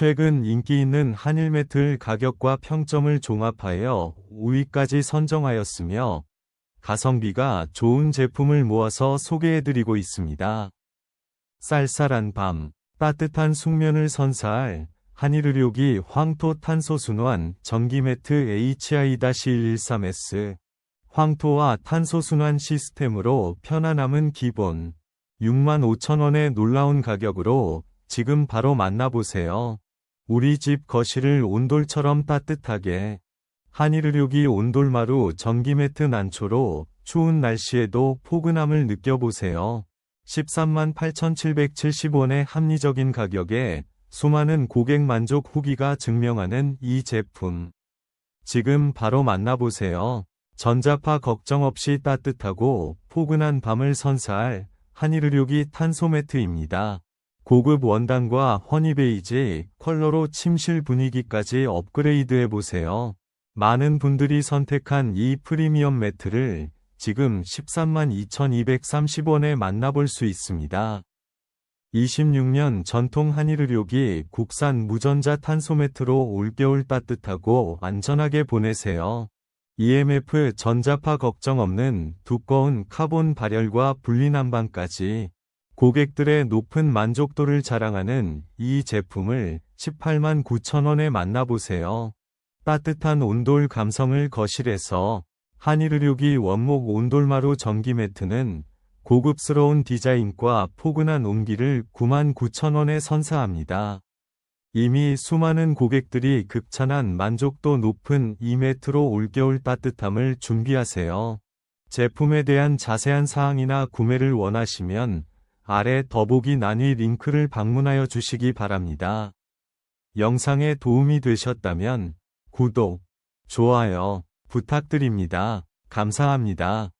최근 인기 있는 한일 매트 가격과 평점을 종합하여 5위까지 선정하였으며 가성비가 좋은 제품을 모아서 소개해드리고 있습니다. 쌀쌀한 밤, 따뜻한 숙면을 선사할 한일의료기 황토 탄소 순환 전기 매트 HI-113S 황토와 탄소 순환 시스템으로 편안함은 기본 65,000원의 놀라운 가격으로 지금 바로 만나보세요. 우리 집 거실을 온돌처럼 따뜻하게 한일의료기 온돌마루 전기 매트 난초로 추운 날씨에도 포근함을 느껴보세요. 13만 8,770원의 합리적인 가격에 수많은 고객 만족 후기가 증명하는 이 제품. 지금 바로 만나보세요. 전자파 걱정 없이 따뜻하고 포근한 밤을 선사할 한일의료기 탄소 매트입니다. 고급 원단과 허니베이지 컬러로 침실 분위기까지 업그레이드 해보세요. 많은 분들이 선택한 이 프리미엄 매트를 지금 13만 2230원에 만나볼 수 있습니다. 26년 전통 한일의료기 국산 무전자 탄소 매트로 올겨울 따뜻하고 안전하게 보내세요. EMF 전자파 걱정 없는 두꺼운 카본 발열과 분리난방까지 고객들의 높은 만족도를 자랑하는 이 제품을 18만 9천원에 만나보세요. 따뜻한 온돌 감성을 거실에서 한일의료기 원목 온돌마루 전기 매트는 고급스러운 디자인과 포근한 온기를 9만 9천원에 선사합니다. 이미 수많은 고객들이 극찬한 만족도 높은 이 매트로 올겨울 따뜻함을 준비하세요. 제품에 대한 자세한 사항이나 구매를 원하시면 아래 더보기 난위 링크를 방문하여 주시기 바랍니다. 영상에 도움이 되셨다면 구독, 좋아요 부탁드립니다. 감사합니다.